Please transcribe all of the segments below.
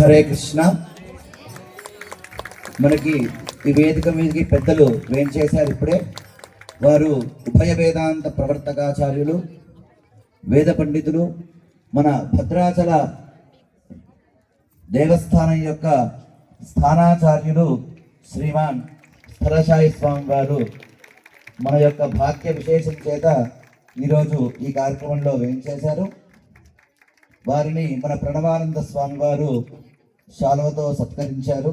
హరే కృష్ణ. మనకి ఈ వేదిక మీదకి పెద్దలు వేం చేశారు ఇప్పుడే? వారు ఉభయ వేదాంత ప్రవర్తకాచార్యులు వేద పండితులు మన భద్రాచల దేవస్థానం యొక్క స్థానాచార్యులు శ్రీమాన్ స్థలసాయి స్వామి వారు మన యొక్క భాగ్య విశేషం చేత ఈరోజు ఈ కార్యక్రమంలో వేయించేశారు వారిని మన ప్రణవానంద స్వామి వారు శాలువతో సత్కరించారు.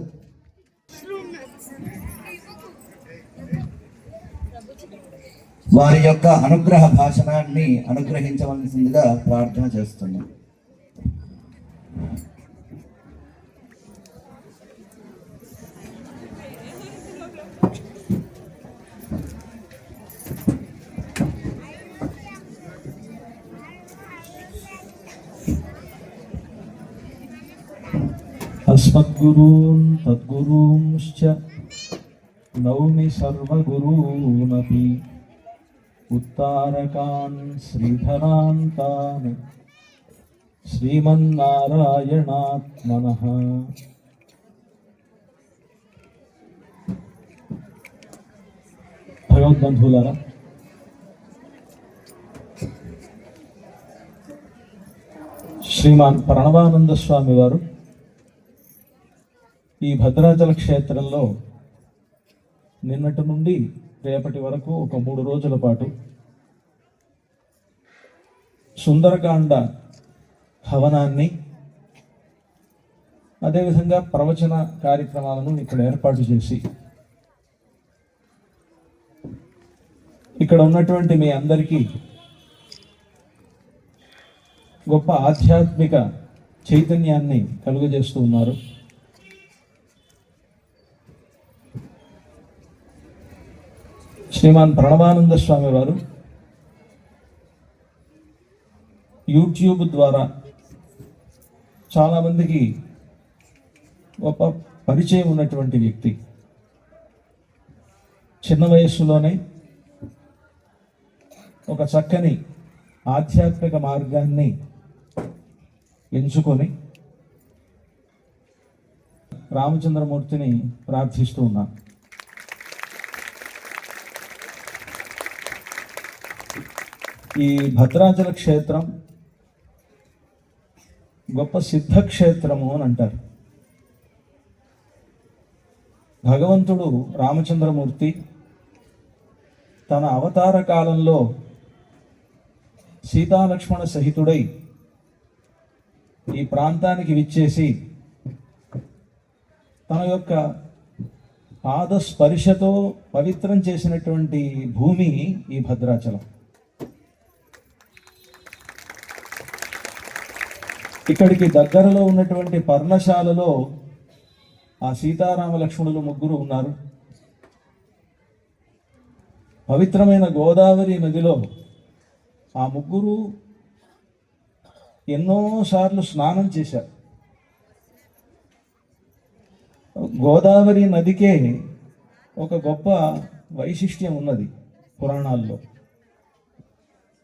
వారి యొక్క అనుగ్రహ భాషణాన్ని అనుగ్రహించవలసిందిగా ప్రార్థన చేస్తున్నాం. अस्मद्गुरून् तद्गुरूंश्च नौमि सर्वगुरूनपि उत्तारकान् श्रीधरान् तान् श्रीमन्नारायणात्मनः భగవద్బంధువులారా శ్రీమాన్ ప్రణవానంద స్వామి వారు ఈ భద్రాచల క్షేత్రంలో నిన్నటి నుండి రేపటి వరకు ఒక మూడు రోజుల పాటు సుందరకాండ హవనాన్ని అదేవిధంగా ప్రవచన కార్యక్రమాలను ఇక్కడ ఏర్పాటు చేసి ఇక్కడ ఉన్నటువంటి మీ అందరికీ గొప్ప ఆధ్యాత్మిక చైతన్యాన్ని కలుగజేస్తూ ఉన్నారు. శ్రీమాన్ ప్రణవానంద స్వామి వారు యూట్యూబ్ ద్వారా చాలామందికి గొప్ప పరిచయం ఉన్నటువంటి వ్యక్తి. చిన్న వయస్సులోనే ఒక చక్కని ఆధ్యాత్మిక మార్గాన్ని ఎంచుకొని రామచంద్రమూర్తిని ప్రార్థిస్తూ ఉన్నాను. ఈ భద్రాచల క్షేత్రం గొప్ప సిద్ధక్షేత్రము అని అంటారు. భగవంతుడు రామచంద్రమూర్తి తన అవతార కాలంలో సీతాలక్ష్మణ సహితుడై ఈ ప్రాంతానికి విచ్చేసి తన యొక్క పాదస్పర్శతో పవిత్రం చేసినటువంటి భూమి ఈ భద్రాచలం. ఇక్కడికి దగ్గరలో ఉన్నటువంటి పర్ణశాలలో ఆ సీతారామ లక్ష్మణులు ముగ్గురు ఉన్నారు. పవిత్రమైన గోదావరి నదిలో ఆ ముగ్గురు ఎన్నోసార్లు స్నానం చేశారు. గోదావరి నదికే ఒక గొప్ప వైశిష్ట్యం ఉన్నది పురాణాల్లో.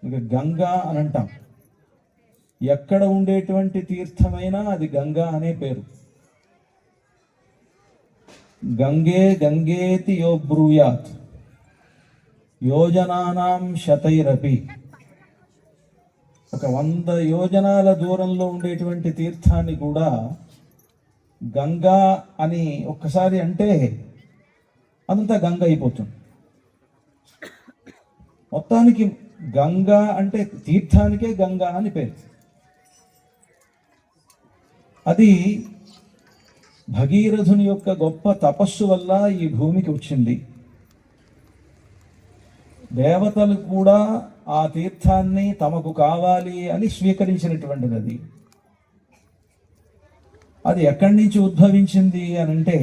ఇక గంగా అని అంటాం. ఎక్కడ ఉండేటువంటి తీర్థమైనా అది గంగా అనే పేరు. గంగే గంగేతి యో బ్రూయాత్. యోజనానాం శతైరపి. ఒక వంద యోజనాల దూరంలో ఉండేటువంటి తీర్థాన్ని కూడా గంగా అని ఒక్కసారి అంటే అదంతా గంగ అయిపోతుంది. మొత్తానికి గంగా అంటే తీర్థానికే గంగా అని పేరు. అది భగీరథుని యొక్క గొప్ప తపస్సు వల్ల ఈ భూమికి వచ్చింది. దేవతలు కూడా ఆ తీర్థాన్ని తమకు కావాలి అని స్వీకరించినటువంటిది అది అది ఎక్కడి నుంచి ఉద్భవించింది అని అంటే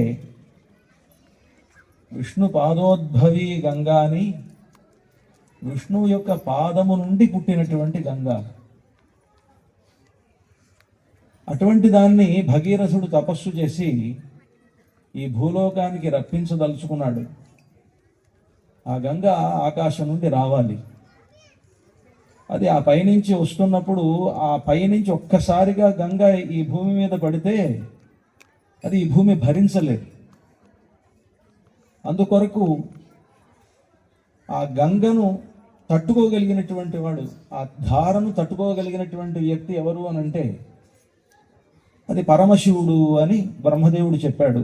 విష్ణు పాదోద్భవి గంగా అని విష్ణువు యొక్క పాదము నుండి పుట్టినటువంటి గంగా. అటువంటి దాన్ని భగీరథుడు తపస్సు చేసి ఈ భూలోకానికి రప్పించదలుచుకున్నాడు. ఆ గంగ ఆకాశం నుండి రావాలి. అది ఆ పైనుంచి వస్తున్నప్పుడు ఆ పైనుంచి ఒక్కసారిగా గంగ ఈ భూమి మీద పడితే అది ఈ భూమి భరించలేదు. అందుకొరకు ఆ గంగను తట్టుకోగలిగినటువంటి వాడు ఆ ధారను తట్టుకోగలిగినటువంటి వ్యక్తి ఎవరు అని అంటే అది పరమశివుడు అని బ్రహ్మదేవుడు చెప్పాడు.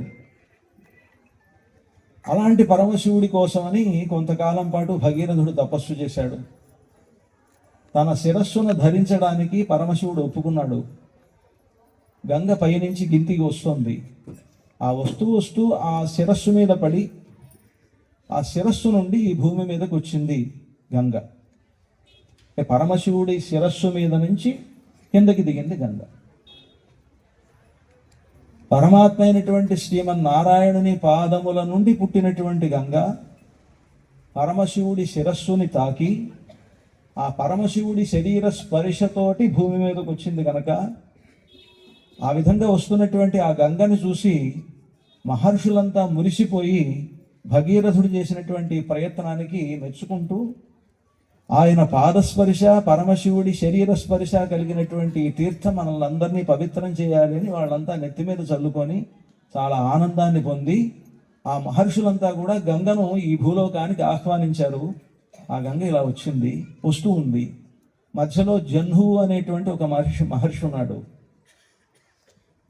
అలాంటి పరమశివుడి కోసమని కొంతకాలం పాటు భగీరథుడు తపస్సు చేశాడు. తన శిరస్సును ధరించడానికి పరమశివుడు ఒప్పుకున్నాడు. గంగ పైనుంచి గింతికి వస్తుంది. ఆ వస్తూ వస్తూ ఆ శిరస్సు మీద పడి ఆ శిరస్సు నుండి ఈ భూమి మీదకి వచ్చింది గంగ. పరమశివుడి శిరస్సు మీద నుంచి కిందకి దిగింది గంగ. పరమాత్మ అయినటువంటి శ్రీమన్నారాయణుని పాదముల నుండి పుట్టినటువంటి గంగ పరమశివుడి శిరస్సుని తాకి ఆ పరమశివుడి శరీర స్పర్శతోటి భూమి మీదకి వచ్చింది కనుక ఆ విధంగా వస్తున్నటువంటి ఆ గంగని చూసి మహర్షులంతా మురిసిపోయి భగీరథుడు చేసినటువంటి ప్రయత్నానికి మెచ్చుకుంటూ ఆయన పాదస్పర్శ పరమశివుడి శరీర స్పర్శ కలిగినటువంటి ఈ తీర్థం మనల్ని అందరినీ పవిత్రం చేయాలని వాళ్ళంతా నెత్తి మీద చల్లుకొని చాలా ఆనందాన్ని పొంది ఆ మహర్షులంతా కూడా గంగను ఈ భూలోకానికి ఆహ్వానించారు. ఆ గంగ ఇలా వచ్చింది వస్తూ ఉంది. మధ్యలో జన్హు అనేటువంటి ఒక మహర్షి మహర్షి ఉన్నాడు.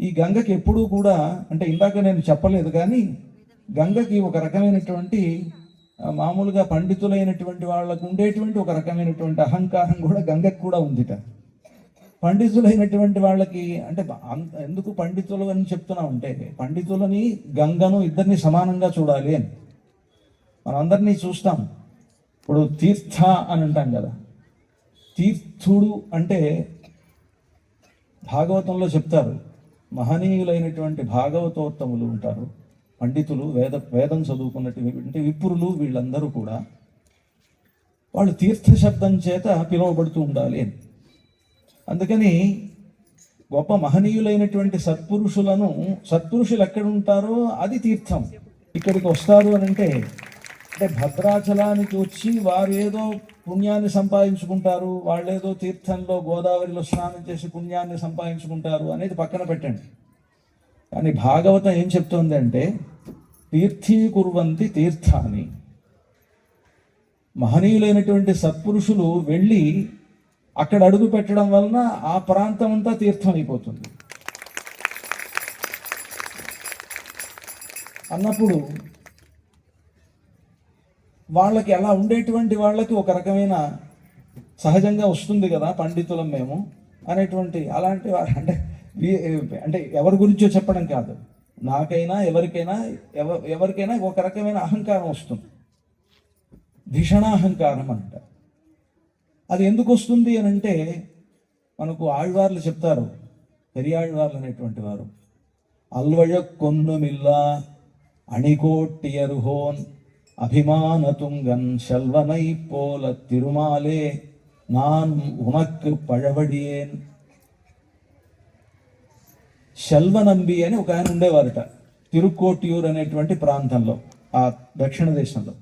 ఈ గంగకి ఎప్పుడూ కూడా అంటే ఇందాక నేను చెప్పలేదు కానీ గంగకి ఒక రకమైనటువంటి మామూలుగా పండితులైనటువంటి వాళ్ళకు ఉండేటువంటి ఒక రకమైనటువంటి అహంకారం కూడా గంగకు కూడా ఉందిట. పండితులైనటువంటి వాళ్ళకి అంటే ఎందుకు పండితులు అని చెప్తున్నా అంటే పండితులని గంగను ఇద్దరిని సమానంగా చూడాలి అని. మనందరినీ చూస్తాం. ఇప్పుడు తీర్థ అని అంటాం కదా. తీర్థుడు అంటే భాగవతంలో చెప్తారు మహనీయులైనటువంటి భాగవతోత్తములు ఉంటారు. పండితులు వేద వేదం చదువుకున్నటువంటి విప్రులు వీళ్ళందరూ కూడా వాళ్ళు తీర్థ శబ్దం చేత పిలువబడుతూ ఉండాలి అని. అందుకని గొప్ప మహనీయులైనటువంటి సత్పురుషులను సత్పురుషులు ఎక్కడ ఉంటారో అది తీర్థం. ఇక్కడికి వస్తారు అని అంటే అంటే భద్రాచలానికి వచ్చి వారు ఏదో పుణ్యాన్ని సంపాదించుకుంటారు వాళ్ళేదో తీర్థంలో గోదావరిలో స్నానం చేసి పుణ్యాన్ని సంపాదించుకుంటారు అనేది పక్కన పెట్టండి. కానీ భాగవతం ఏం చెప్తోందంటే తీర్థీకుర్వంతి తీర్థాన్ని మహనీయులైనటువంటి సత్పురుషులు వెళ్ళి అక్కడ అడుగు పెట్టడం వలన ఆ ప్రాంతం అంతా తీర్థం అయిపోతుంది అన్నప్పుడు వాళ్ళకి అలా ఉండేటువంటి వాళ్ళకి ఒక రకమైన సహజంగా వస్తుంది కదా పండితులం మేము అనేటువంటి అలాంటి అంటే అంటే ఎవరి గురించో చెప్పడం కాదు. నాకైనా ఎవరికైనా ఎవ ఎవరికైనా ఒక రకమైన అహంకారం వస్తుంది. ధిషణాహంకారం అంట. అది ఎందుకు వస్తుంది అని అంటే మనకు ఆళ్వార్లు చెప్తారు. పెరియాళ్వార్లు అనేటువంటి వారు అల్వయ కొన్నుమిల్ల అభిమాన తుంగన్ శల్వనై పోల తిరుమాలే నాన్ ఉమక్ పడవడియేన్ శల్వనంబి అని ఒక ఆయన ఉండేవారట. తిరుకోటియూర్ అనేటువంటి ప్రాంతంలో ఆ దక్షిణ దేశంలో.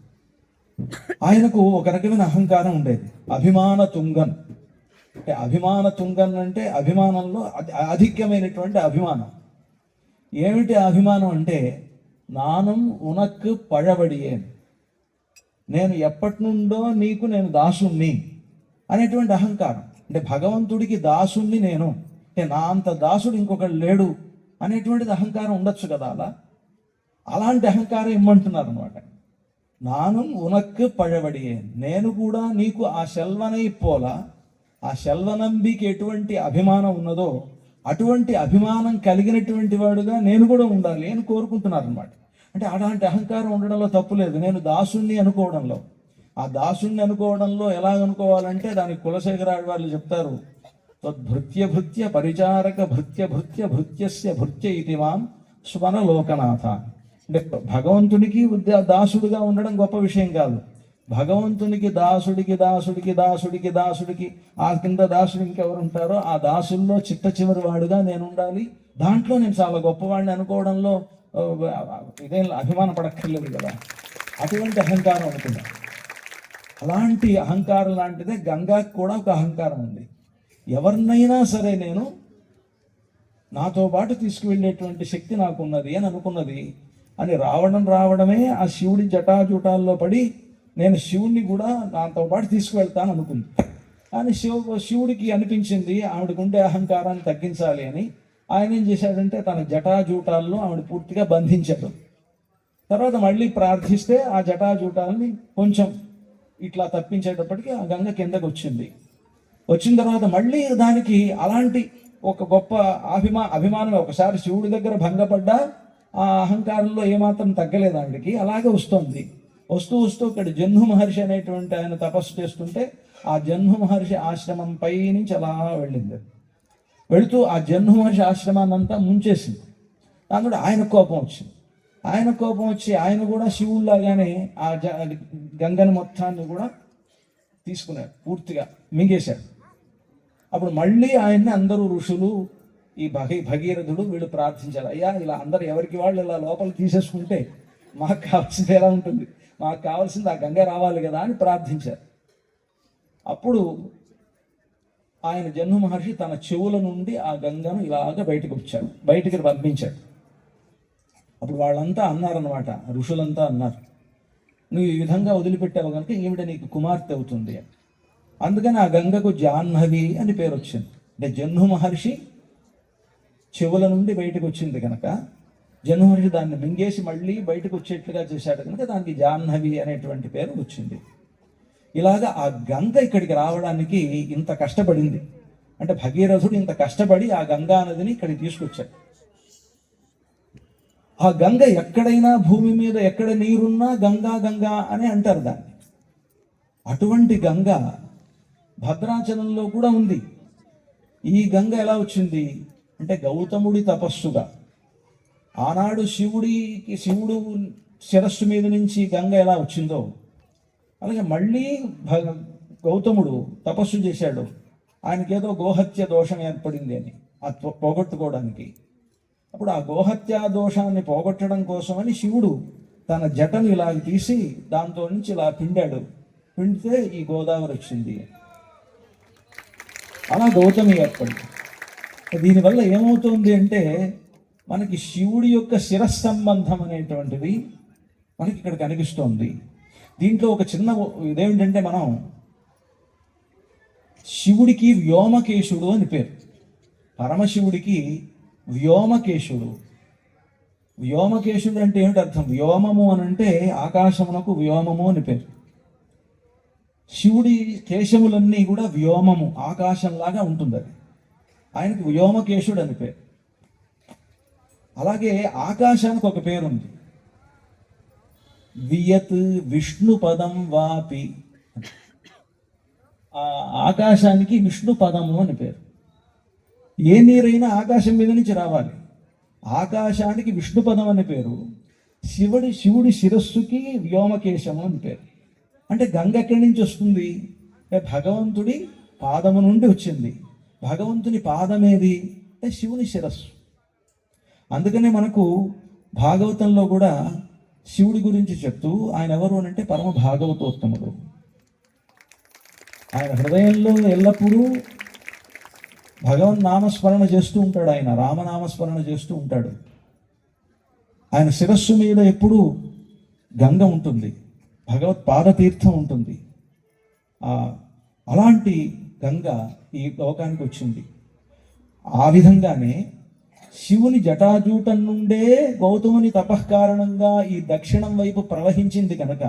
ఆయనకు ఒక రకమైన అహంకారం ఉండేది. అభిమాన తుంగన్. అంటే అభిమాన తుంగన్ అంటే అభిమానంలో అధి- అధిక్యమైనటువంటి అభిమానం. ఏమిటి అభిమానం అంటే నానం ఉనక్కు పഴవడియేన్ నేను ఎప్పటి నుండో నీకు నేను దాసుణ్ణి అనేటువంటి అహంకారం. అంటే భగవంతుడికి దాసుణ్ణి నేను. అంటే నా అంత దాసుడు ఇంకొకడు లేడు అనేటువంటిది అహంకారం ఉండొచ్చు కదా అలా? అలాంటి అహంకారం ఇమ్మంటున్నారు అనమాట నానం ఉనక్కు పഴవడియే నేను కూడా నీకు ఆ శల్వనై పోల? ఆ శల్వనంబికి ఎటువంటి అభిమానం ఉన్నదో అటువంటి అభిమానం కలిగినటువంటి వాడుగా నేను కూడా ఉండాలి అని కోరుకుంటున్నారు అనమాట అంటే అలాంటి అహంకారం ఉండడంలో తప్పు లేదు. నేను దాసుణ్ణి అనుకోవడంలో. ఆ దాసుణ్ణి అనుకోవడంలో ఎలా అనుకోవాలంటే దానికి కులశేఖరాడు వాళ్ళు చెప్తారు తద్భృత్య భృత్య పరిచారక భృత్య భృత్య భృత్యస్య భృత్య ఇది మాం స్మరలోకనాథ అంటే భగవంతునికి ఉద్య దాసుడుగా ఉండడం గొప్ప విషయం కాదు. భగవంతునికి దాసుడికి దాసుడికి దాసుడికి దాసుడికి ఆ కింద దాసుడు ఇంకెవరు ఉంటారో ఆ దాసుల్లో చిట్ట చివరి వాడుగా నేను ఉండాలి దాంట్లో నేను చాలా గొప్పవాడిని అనుకోవడంలో ఇదేం అభిమాన పడక్కర్లేదు కదా. అటువంటి అహంకారం అనుకున్నాను అలాంటి అహంకారం లాంటిదే గంగాకి కూడా ఒక అహంకారం ఉంది. ఎవరినైనా సరే నేను నాతో పాటు తీసుకువెళ్ళేటువంటి శక్తి నాకున్నది అని అనుకున్నది. అని రావడం రావడమే ఆ శివుడి జటాజూటాల్లో పడి నేను శివుణ్ణి కూడా నాతో పాటు తీసుకువెళ్తాను అనుకుంది. కానీ శివ శివుడికి అనిపించింది ఆవిడకుండే అహంకారాన్ని తగ్గించాలి అని. ఆయన ఏం చేశాడంటే తన జటాజూటాల్లో ఆవిడ పూర్తిగా బంధించాడు. తర్వాత మళ్ళీ ప్రార్థిస్తే ఆ జటాజూటాలని కొంచెం ఇట్లా తప్పించేటప్పటికి ఆ గంగ కిందకు వచ్చింది వచ్చిన తర్వాత మళ్ళీ దానికి అలాంటి ఒక గొప్ప అభిమా అభిమానం ఒకసారి శివుడి దగ్గర భంగపడ్డా ఆ అహంకారంలో ఏమాత్రం తగ్గలేదు ఆవిడికి. అలాగే వస్తుంది. వస్తూ వస్తూ ఇక్కడ జన్ను మహర్షి అనేటువంటి ఆయన తపస్సు చేస్తుంటే ఆ జన్ను మహర్షి ఆశ్రమం పై నుంచి అలా వెళ్ళింది. వెళుతూ ఆ జన్ను మహర్షి ఆశ్రమాన్ని అంతా ముంచేసింది దాంతో ఆయన కోపం వచ్చింది. ఆయన కోపం వచ్చి ఆయన కూడా శివుల్లాగానే ఆ జ మొత్తాన్ని కూడా తీసుకున్నాడు పూర్తిగా మింగేశాడు. అప్పుడు మళ్ళీ ఆయన్ని అందరూ ఋషులు ఈ భగీ భగీరథుడు వీళ్ళు ప్రార్థించారు. అయ్యా ఇలా అందరు ఎవరికి వాళ్ళు ఇలా లోపల తీసేసుకుంటే మాకు కావాల్సింది ఎలా ఉంటుంది? మాకు కావాల్సింది ఆ గంగ రావాలి కదా అని ప్రార్థించారు. అప్పుడు ఆయన జన్మ మహర్షి తన చెవుల నుండి ఆ గంగను ఇలాగ బయటకు వచ్చాడు బయటికి పంపించాడు. అప్పుడు వాళ్ళంతా అన్నారనమాట ఋషులంతా అన్నారు నువ్వు ఈ విధంగా వదిలిపెట్టావు కనుక ఈవిడ నీకు కుమార్తె అవుతుంది అని. అందుకని ఆ గంగకు జాహ్నవి అని పేరు వచ్చింది. అంటే జన్ను మహర్షి చెవుల నుండి బయటకు వచ్చింది కనుక జన్ను మహర్షి దాన్ని మింగేసి మళ్ళీ బయటకు వచ్చేట్లుగా చేశాడు కనుక దానికి జాహ్నవి అనేటువంటి పేరు వచ్చింది. ఇలాగా ఆ గంగ ఇక్కడికి రావడానికి ఇంత కష్టపడింది. అంటే భగీరథుడు ఇంత కష్టపడి ఆ గంగా నదిని ఇక్కడికి తీసుకొచ్చాడు. ఆ గంగ ఎక్కడైనా భూమి మీద ఎక్కడ నీరున్నా గంగా గంగా అని అంటారు దాన్ని. అటువంటి గంగ భద్రాచలంలో కూడా ఉంది. ఈ గంగ ఎలా వచ్చింది? అంటే గౌతముడి తపస్సుగా. ఆనాడు శివుడికి శివుడు శిరస్సు మీద నుంచి గంగ ఎలా వచ్చిందో. అలాగే మళ్ళీ భ- గౌతముడు తపస్సు చేశాడు. ఆయనకేదో గోహత్య దోషం ఏర్పడింది అని ఆ పోగొట్టుకోవడానికి. అప్పుడు ఆ గోహత్య దోషాన్ని పోగొట్టడం కోసమని శివుడు తన జటను ఇలా తీసి దాంతో నుంచి ఇలా పిండాడు. పిండితే ఈ గోదావరి వచ్చింది. అలా గౌతమి ఏర్పడింది. దీనివల్ల ఏమవుతుంది అంటే మనకి శివుడి యొక్క శిరస్సంబంధం అనేటువంటిది మనకి ఇక్కడ కనిపిస్తోంది. దీంట్లో ఒక చిన్న ఇదేమిటంటే మనం శివుడికి వ్యోమకేశుడు అని పేరు. పరమశివుడికి వ్యోమకేశుడు. వ్యోమకేశుడు అంటే ఏమిటి అర్థం? వ్యోమము అని అంటే ఆకాశమునకు వ్యోమము అని పేరు. శివుడి కేశములన్నీ కూడా వ్యోమము ఆకాశంలాగా ఉంటుంది అది ఆయనకు వ్యోమకేశుడు అని పేరు. అలాగే ఆకాశానికి ఒక పేరు ఉంది వియత్ విష్ణు పదం వాపి. ఆ ఆకాశానికి విష్ణు పదము అని పేరు. ఏ నీరైనా ఆకాశం మీద నుంచి రావాలి. ఆకాశానికి విష్ణు పదం అని పేరు. శివుడి శివుడి శిరస్సుకి వ్యోమకేశము అని పేరు. అంటే గంగ ఎక్కడి నుంచి వస్తుంది? భగవంతుడి పాదము నుండి వచ్చింది. భగవంతుని పాదమేది? అంటే శివుని శిరస్సు. అందుకనే మనకు భాగవతంలో కూడా శివుడి గురించి చెప్తూ ఆయన ఎవరు అని అంటే పరమ భాగవతోత్తముడు. ఆయన హృదయంలో ఎల్లప్పుడూ భగవన్ నామస్మరణ చేస్తూ ఉంటాడు ఆయన. రామనామస్మరణ చేస్తూ ఉంటాడు. ఆయన శిరస్సు మీద ఎప్పుడూ గంగ ఉంటుంది. భగవత్ పాదతీర్థం ఉంటుంది. అలాంటి గంగ ఈ లోకానికి వచ్చింది. ఆ విధంగానే శివుని జటాజూటం నుండే గౌతముని తపఃకారణంగా ఈ దక్షిణం వైపు ప్రవహించింది కనుక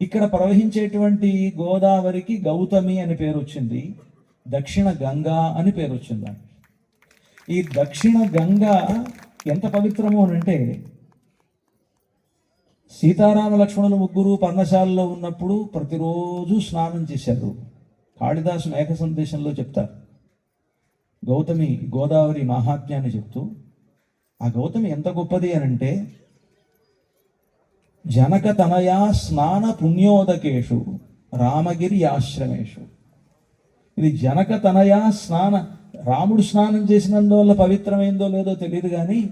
ఇక్కడ ప్రవహించేటువంటి గోదావరికి గౌతమి అని పేరు వచ్చింది దక్షిణ గంగా అని పేరు వచ్చింది ఈ దక్షిణ గంగా ఎంత పవిత్రము అని అంటే సీతారామ లక్ష్మణులు ముగ్గురు పర్ణశాలలో ఉన్నప్పుడు ప్రతిరోజు స్నానం చేశారు. కాళిదాసు మేఘ సందేశంలో చెప్తారు. గౌతమి గోదావరి మహాత్మ్యాన్ని చెప్తూ ఆ గౌతమి ఎంత గొప్పది అని అంటే జనక తనయా స్నాన పుణ్యోదకేషు రామగిరి ఆశ్రమేషు. ఇది జనక తనయా స్నాన రాముడు స్నానం చేసినందువల్ల పవిత్రమైందో లేదో తెలియదు కానీ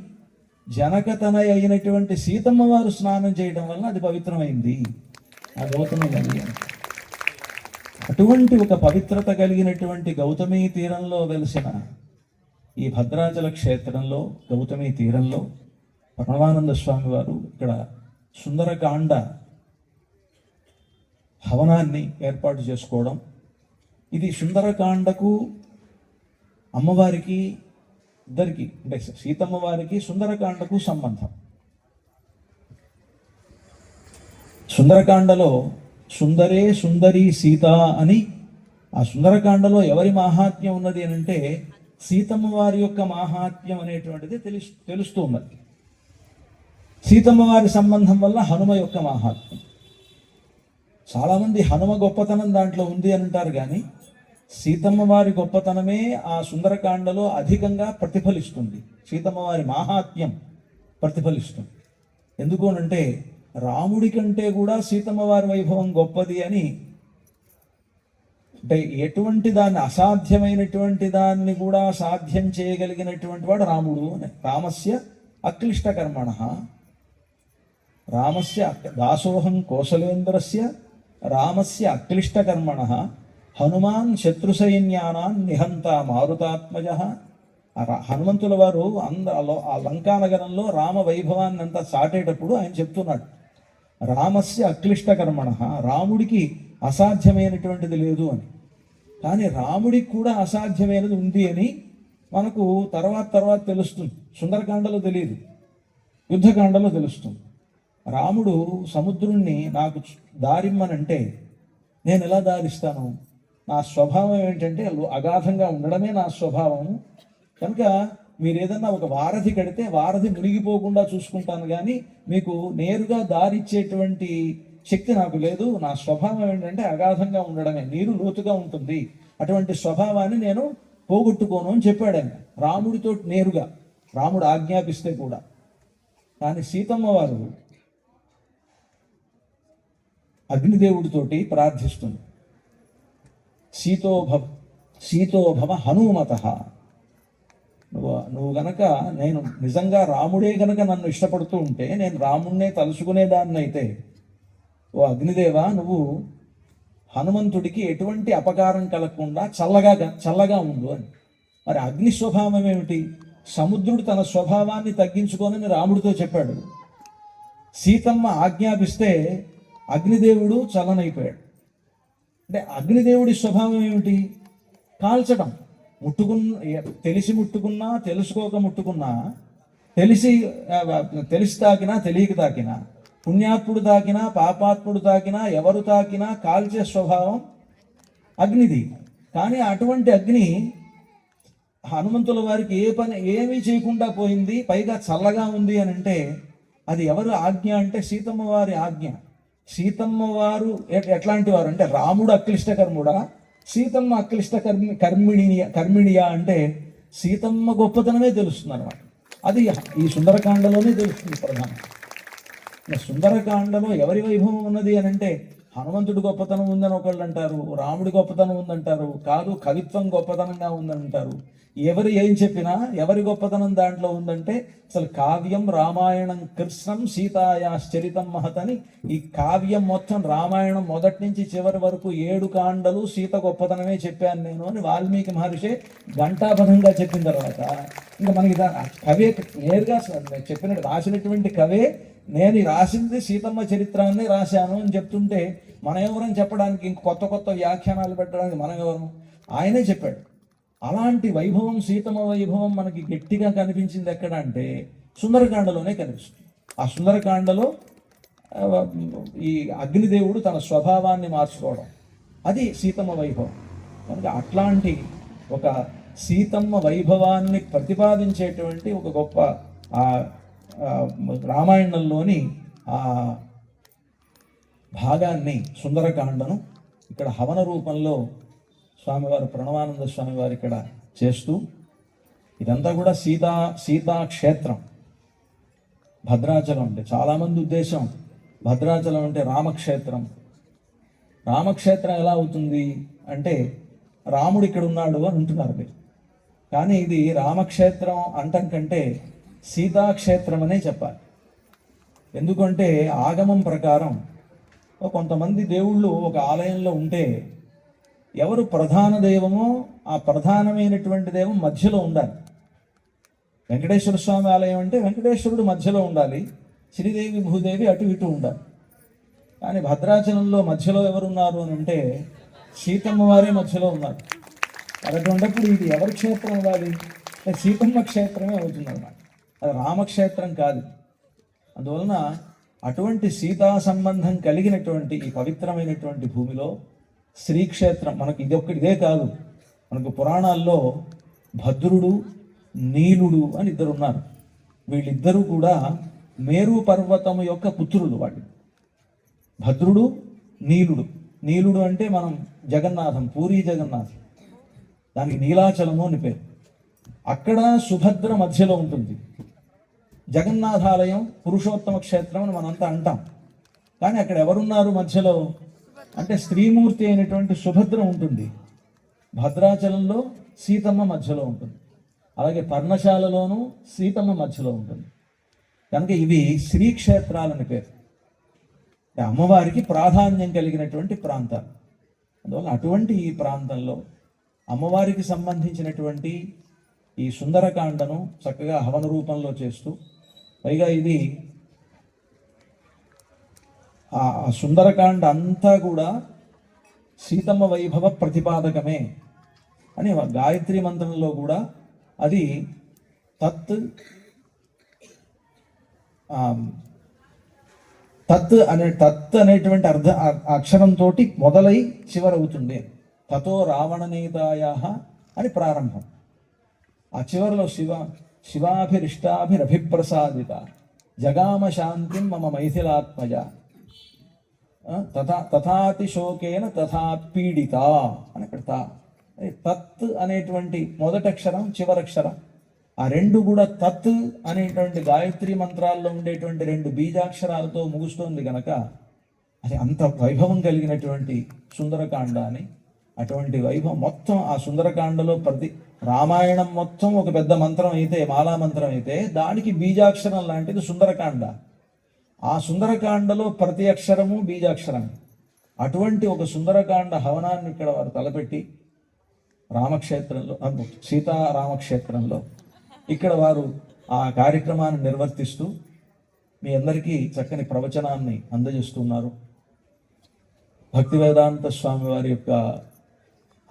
జనక తనయ అయినటువంటి సీతమ్మ వారు స్నానం చేయడం వల్ల అది పవిత్రమైంది. ఆ గౌతమి నది అటువంటి ఒక పవిత్రత కలిగినటువంటి గౌతమి తీరంలో వెలిసిన ఈ భద్రాచల క్షేత్రంలో గౌతమి తీరంలో ప్రణవానంద స్వామి వారు ఇక్కడ సుందరకాండ హవనాన్ని ఏర్పాటు చేసుకోవడం. ఇది సుందరకాండకు అమ్మవారికి ఇద్దరికి అంటే సీతమ్మ వారికి సుందరకాండకు సంబంధం. సుందరకాండలో సుందరే సుందరి సీత అని ఆ సుందరకాండలో ఎవరి మాహాత్మ్యం ఉన్నది అని అంటే సీతమ్మ వారి యొక్క మాహాత్మ్యం అనేటువంటిది తెలుసు తెలుస్తూ ఉన్నది. సీతమ్మ వారి సంబంధం వల్ల హనుమ యొక్క మాహాత్మ్యం. చాలామంది హనుమ గొప్పతనం దాంట్లో ఉంది అని అంటారు కానీ సీతమ్మ వారి గొప్పతనమే ఆ సుందరకాండలో అధికంగా ప్రతిఫలిస్తుంది. సీతమ్మ వారి మాహాత్మ్యం ప్రతిఫలిస్తుంది. ఎందుకు అంటే రాముడి కంటే కూడా సీతమ్మ వారి వైభవం గొప్పది అని అంటే ఎటువంటి దాన్ని అసాధ్యమైనటువంటి దాన్ని కూడా సాధ్యం చేయగలిగినటువంటి వాడు రాముడు అని. రామస్య అక్లిష్ట కర్మణ. రామస్య దాసోహం కోసలేంద్రస్య రామస్య అక్లిష్ట కర్మణ. హనుమాన్ శత్రుసైన్యానాన్ నిహంత మారుతాత్మజ. హనుమంతుల వారు అంద ఆ లంకానగరంలో రామ వైభవాన్ని అంతా సాటేటప్పుడు ఆయన చెప్తున్నాడు. రామస్య అక్లిష్ట కర్మణ రాముడికి అసాధ్యమైనటువంటిది లేదు అని. కానీ రాముడికి కూడా అసాధ్యమైనది ఉంది అని మనకు తర్వాత తర్వాత తెలుస్తుంది. సుందరకాండలో తెలియదు. యుద్ధకాండలో తెలుస్తుంది. రాముడు సముద్రుణ్ణి నాకు దారిమ్మనంటే నేను ఎలా దారిస్తాను? నా స్వభావం ఏంటంటే అగాధంగా ఉండడమే నా స్వభావం కనుక మీరు ఏదన్నా ఒక వారధి కడితే వారధి మునిగిపోకుండా చూసుకుంటాను కానీ మీకు నేరుగా దారిచ్చేటువంటి శక్తి నాకు లేదు. నా స్వభావం ఏంటంటే అగాధంగా ఉండడమే నీరు లోతుగా ఉంటుంది. అటువంటి స్వభావాన్ని నేను పోగొట్టుకోను అని చెప్పాడు ఆయన. రాముడితో నేరుగా రాముడు ఆజ్ఞాపిస్తే కూడా. కానీ సీతమ్మ వారు అగ్నిదేవుడితోటి ప్రార్థిస్తుంది. సీతోభవ సీతోభవ హనుమత. నువ్వు నువ్వు గనక నేను నిజంగా రాముడే గనక నన్ను ఇష్టపడుతూ ఉంటే నేను రాముణ్ణే తలుచుకునేదాన్ని అయితే ఓ అగ్నిదేవ నువ్వు హనుమంతుడికి ఎటువంటి అపకారం కలగకుండా చల్లగా చల్లగా ఉండు అని. మరి అగ్ని స్వభావం ఏమిటి? సముద్రుడు తన స్వభావాన్ని తగ్గించుకోనని రాముడితో చెప్పాడు. సీతమ్మ ఆజ్ఞాపిస్తే అగ్నిదేవుడు చల్లనైపోయాడు అంటే అగ్నిదేవుడి స్వభావం ఏమిటి? కాల్చడం. ముట్టుకున్న తెలిసి ముట్టుకున్నా తెలుసుకోక ముట్టుకున్నా తెలిసి తెలిసి తాకినా తెలియక తాకినా పుణ్యాత్ముడు తాకినా పాపాత్ముడు తాకినా ఎవరు తాకినా కాల్చే స్వభావం అగ్నిది. కానీ అటువంటి అగ్ని హనుమంతుల వారికి ఏ పని ఏమీ చేయకుండా పోయింది పైగా చల్లగా ఉంది అని అంటే అది ఎవరు ఆజ్ఞ అంటే సీతమ్మ వారి ఆజ్ఞ. సీతమ్మ వారు ఎట్లాంటి వారు అంటే రాముడు అక్లిష్ట కర్ముడా సీతమ్మ అక్లిష్ట కర్మి కర్మిణి కర్మిణియా అంటే సీతమ్మ గొప్పతనమే తెలుస్తుంది అనమాట అది ఈ సుందరకాండలోనే తెలుస్తుంది ప్రధానం సుందరకాండలో ఎవరి వైభవం ఉన్నది అని అంటే హనుమంతుడి గొప్పతనం ఉందని ఒకళ్ళు అంటారు రాముడి గొప్పతనం ఉందంటారు కాదు కవిత్వం గొప్పతనంగా ఉందంటారు. ఎవరు ఏం చెప్పినా ఎవరి గొప్పతనం దాంట్లో ఉందంటే అసలు కావ్యం రామాయణం కృష్ణం సీతాయాశ్చరితం మహతని ఈ కావ్యం మొత్తం రామాయణం మొదటి నుంచి చివరి వరకు ఏడు కాండలు సీత గొప్పతనమే చెప్పాను నేను అని వాల్మీకి మహర్షి ఘంటాపథంగా చెప్పిన తర్వాత ఇంకా మనకి దా- కవే నేరుగా చెప్పినట్టు రాసినటువంటి కవే నేను రాసింది సీతమ్మ చరిత్రాన్ని రాశాను అని చెప్తుంటే మన ఎవరని చెప్పడానికి ఇంక కొత్త కొత్త వ్యాఖ్యానాలు పెట్టడానికి మనం ఎవరు ఆయనే చెప్పాడు. అలాంటి వైభవం సీతమ్మ వైభవం మనకి గట్టిగా కనిపించింది ఎక్కడ అంటే సుందరకాండలోనే కనిపిస్తుంది. ఆ సుందరకాండలో ఈ అగ్నిదేవుడు తన స్వభావాన్ని మార్చుకోవడం. అది సీతమ్మ వైభవం. కనుక అట్లాంటి ఒక సీతమ్మ వైభవాన్ని ప్రతిపాదించేటువంటి ఒక గొప్ప రామాయణంలోని ఆ భాగాన్ని సుందరకాండను ఇక్కడ హవన రూపంలో స్వామివారు ప్రణవానంద స్వామివారు ఇక్కడ చేస్తూ ఇదంతా కూడా సీతా సీతా క్షేత్రం. భద్రాచలం అంటే చాలామంది ఉద్దేశం. భద్రాచలం అంటే రామక్షేత్రం. రామక్షేత్రం ఎలా అవుతుంది అంటే రాముడు ఇక్కడ ఉన్నాడు అని అంటున్నారు మీరు. కానీ ఇది రామక్షేత్రం అంటం కంటే సీతాక్షేత్రం అనే చెప్పాలి. ఎందుకంటే ఆగమం ప్రకారం కొంతమంది దేవుళ్ళు ఒక ఆలయంలో ఉంటే ఎవరు ప్రధాన దైవమో ఆ ప్రధానమైనటువంటి దైవం మధ్యలో ఉండాలి. వెంకటేశ్వర స్వామి ఆలయం అంటే వెంకటేశ్వరుడు మధ్యలో ఉండాలి. శ్రీదేవి భూదేవి అటు ఇటు ఉండాలి. కానీ భద్రాచలంలో మధ్యలో ఎవరున్నారు అని అంటే సీతమ్మ వారే మధ్యలో ఉన్నారు. మరి అటువంటిప్పుడు ఇది ఎవరి క్షేత్రం అవ్వాలి సీతమ్మ క్షేత్రమే అవుతుంది అన్నమాట అది రామక్షేత్రం కాదు. అందువలన అటువంటి సీతా సంబంధం కలిగినటువంటి ఈ పవిత్రమైనటువంటి భూమిలో శ్రీక్షేత్రం మనకి ఇది ఒక్కటి ఇదే కాదు. మనకు పురాణాల్లో భద్రుడు నీలుడు అని ఇద్దరు ఉన్నారు. వీళ్ళిద్దరూ కూడా మేరు పర్వతం యొక్క పుత్రులు వాళ్ళు. భద్రుడు నీలుడు. నీలుడు అంటే మనం జగన్నాథం పూరి జగన్నాథం. దానికి నీలాచలము అని పేరు. అక్కడ సుభద్ర మధ్యలో ఉంటుంది. జగన్నాథాలయం పురుషోత్తమ క్షేత్రం అని మనంతా అంటాం. కానీ అక్కడ ఎవరున్నారు మధ్యలో? అంటే స్త్రీమూర్తి అయినటువంటి సుభద్ర ఉంటుంది. భద్రాచలంలో సీతమ్మ మధ్యలో ఉంటుంది. అలాగే పర్ణశాలలోనూ సీతమ్మ మధ్యలో ఉంటుంది. కనుక ఇవి శ్రీక్షేత్రాలని పేరు. అమ్మవారికి ప్రాధాన్యం కలిగినటువంటి ప్రాంతాలు. అందువల్ల అటువంటి ఈ ప్రాంతంలో అమ్మవారికి సంబంధించినటువంటి ఈ సుందరకాండను చక్కగా హవన రూపంలో చేస్తూ పైగా ఇది ఆ సుందరకాండ అంతా కూడా సీతమ్మ వైభవ ప్రతిపాదకమే అని గాయత్రి మంత్రంలో కూడా అది తత్ తత్ అనే తత్ అనేటువంటి అర్ధ అక్షరంతో మొదలై చివరవుతుంది తతో రావణనీతాయ అని ప్రారంభం. ఆ చివరిలో శివ శివాభిరిష్టాభిరభిప్రసాదిత. జగామ శాంతిం మమ మైథిలాత్మజ. తథా తథాతి శోకేన తథా పీడిత. అని అక్కడ తా. తత్ అనేటువంటి మొదటక్షరం చివరక్షరం ఆ రెండు కూడా తత్ అనేటువంటి గాయత్రి మంత్రాల్లో ఉండేటువంటి రెండు బీజాక్షరాలతో ముగుస్తోంది గనక అది అంత వైభవం కలిగినటువంటి సుందరకాండ అని అటువంటి వైభవం మొత్తం ఆ సుందరకాండలో ప్రతి రామాయణం మొత్తం ఒక పెద్ద మంత్రం అయితే మాలా మంత్రం అయితే దానికి బీజాక్షరం లాంటిది సుందరకాండ. ఆ సుందరకాండలో ప్రతి అక్షరము బీజాక్షరం అటువంటి ఒక సుందరకాండ హవనాన్ని ఇక్కడ వారు తలపెట్టి రామక్షేత్రంలో సీతారామక్షేత్రంలో ఇక్కడ వారు ఆ కార్యక్రమాన్ని నిర్వర్తిస్తూ మీ అందరికీ చక్కని ప్రవచనాన్ని అందజేస్తున్నారు. భక్తి వేదాంత స్వామి వారి యొక్క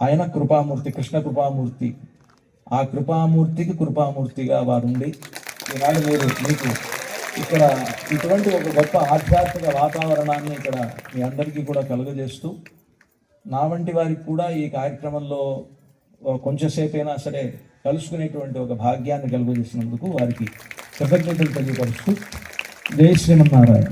ఆయన కృపామూర్తి కృష్ణ కృపామూర్తి ఆ కృపామూర్తికి కృపామూర్తిగా వారు ఉండి ఈనాడు మీరు మీకు ఇక్కడ ఇటువంటి ఒక గొప్ప ఆధ్యాత్మిక వాతావరణాన్ని ఇక్కడ మీ అందరికీ కూడా కలుగజేస్తూ నా వంటి వారికి కూడా ఈ కార్యక్రమంలో కొంచెంసేపైనా సరే కలుసుకునేటువంటి ఒక భాగ్యాన్ని కలుగజేసినందుకు వారికి కృతజ్ఞతలు తెలియపరుస్తూ జై శ్రీమన్నారాయణ.